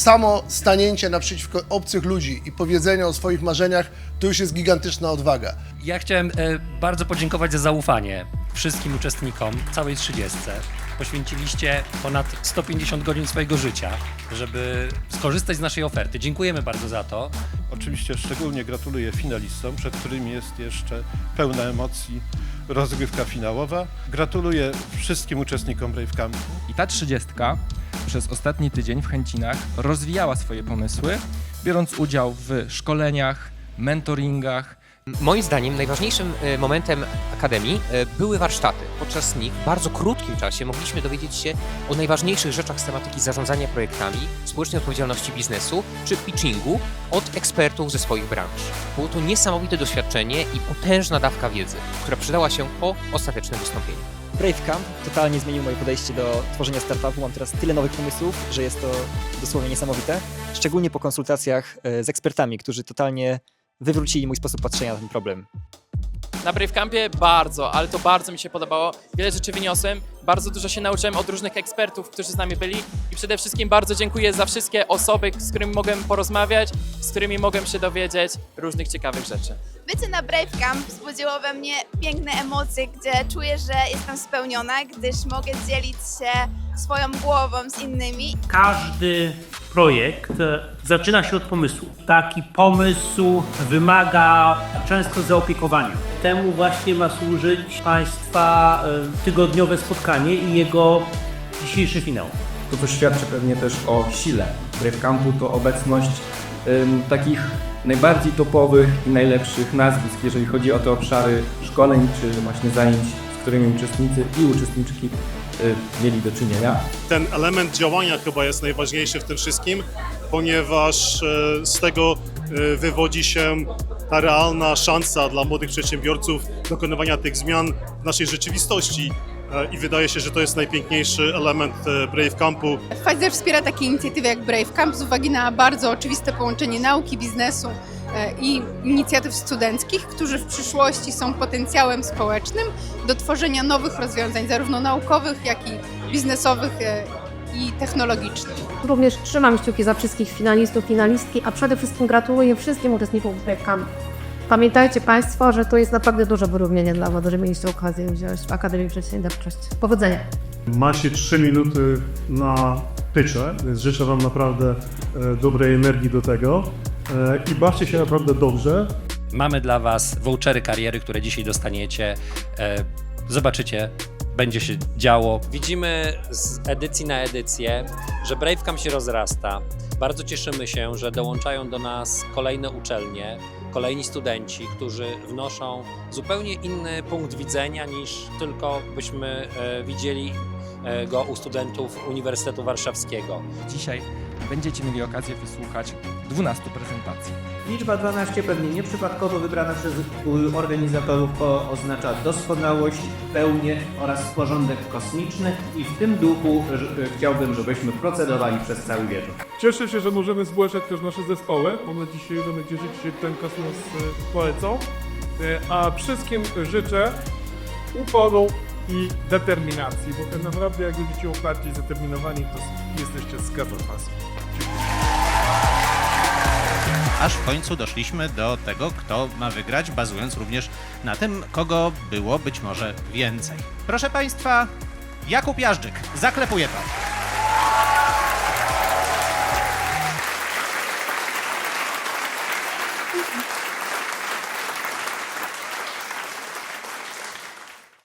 samo stanięcie naprzeciwko obcych ludzi i powiedzenie o swoich marzeniach to już jest gigantyczna odwaga. Ja chciałem e, bardzo podziękować za zaufanie wszystkim uczestnikom, całej 30. Poświęciliście ponad 150 godzin swojego życia, żeby skorzystać z naszej oferty. Dziękujemy bardzo za to. Oczywiście szczególnie gratuluję finalistom, przed którymi jest jeszcze pełna emocji rozgrywka finałowa. Gratuluję wszystkim uczestnikom Brave Campu. I ta trzydziestka przez ostatni tydzień w Chęcinach rozwijała swoje pomysły, biorąc udział w szkoleniach, mentoringach, Moim zdaniem najważniejszym e, momentem Akademii e, były warsztaty. Podczas nich w bardzo krótkim czasie mogliśmy dowiedzieć się o najważniejszych rzeczach z tematyki zarządzania projektami, społecznej odpowiedzialności biznesu czy pitchingu od ekspertów ze swoich branż. Było to niesamowite doświadczenie i potężna dawka wiedzy, która przydała się po ostatecznym wystąpieniu. Brave Camp totalnie zmienił moje podejście do tworzenia startupu. Mam teraz tyle nowych pomysłów, że jest to dosłownie niesamowite. Szczególnie po konsultacjach e, z ekspertami, którzy totalnie wywrócili mój sposób patrzenia na ten problem. Na Brave Campie bardzo, ale to bardzo mi się podobało. Wiele rzeczy wyniosłem, bardzo dużo się nauczyłem od różnych ekspertów, którzy z nami byli i przede wszystkim bardzo dziękuję za wszystkie osoby, z którymi mogłem porozmawiać, z którymi mogłem się dowiedzieć różnych ciekawych rzeczy. Bycie na Brave Camp wzbudziło we mnie piękne emocje, gdzie czuję, że jestem spełniona, gdyż mogę dzielić się swoją głową z innymi. Każdy projekt e, zaczyna się od pomysłu. Taki pomysł wymaga często zaopiekowania. Temu właśnie ma służyć Państwa e, tygodniowe spotkanie i jego dzisiejszy finał. To co świadczy pewnie też o sile Campu to obecność ym, takich najbardziej topowych i najlepszych nazwisk, jeżeli chodzi o te obszary szkoleń czy właśnie zajęć, z którymi uczestnicy i uczestniczki mieli do czynienia. ten element działania chyba jest najważniejszy w tym wszystkim, ponieważ e, z tego e, wywodzi się ta realna szansa dla młodych przedsiębiorców dokonywania tych zmian w naszej rzeczywistości. I wydaje się, że to jest najpiękniejszy element Brave Campu. Pfizer wspiera takie inicjatywy jak Brave Camp z uwagi na bardzo oczywiste połączenie nauki, biznesu i inicjatyw studenckich, którzy w przyszłości są potencjałem społecznym do tworzenia nowych rozwiązań, zarówno naukowych, jak i biznesowych e, i technologicznych. Również trzymam kciuki za wszystkich finalistów, finalistki, a przede wszystkim gratuluję wszystkim uczestnikom Camp. Pamiętajcie Państwo, że to jest naprawdę duże wyróżnienie dla Was, że mieliście okazję wziąć w Akademii Przedsiębiorczości. Powodzenia! Macie 3 minuty na pitche, więc życzę Wam naprawdę e, dobrej energii do tego i bawcie się naprawdę dobrze. Mamy dla Was vouchery kariery, które dzisiaj dostaniecie. E, zobaczycie, będzie się działo. Widzimy z edycji na edycję, że Bravecam się rozrasta. Bardzo cieszymy się, że dołączają do nas kolejne uczelnie, kolejni studenci, którzy wnoszą zupełnie inny punkt widzenia niż tylko byśmy e, widzieli e, go u studentów Uniwersytetu Warszawskiego. Dzisiaj będziecie mieli okazję wysłuchać 12 prezentacji. Liczba 12 pewnie nieprzypadkowo wybrana przez organizatorów oznacza doskonałość, pełnię oraz porządek kosmiczny i w tym duchu chciałbym, żebyśmy procedowali przez cały wieczór. Cieszę się, że możemy zgłaszać też nasze zespoły. Mam nadzieję, że będziecie się ten kosmos e, polecą. E, A wszystkim życzę uporu i determinacji, bo tak naprawdę jak będziecie i zdeterminowani, to jesteście z pasem. Aż w końcu doszliśmy do tego, kto ma wygrać, bazując również na tym, kogo było być może więcej. Proszę Państwa, Jakub Jażdżyk, zaklepuje to.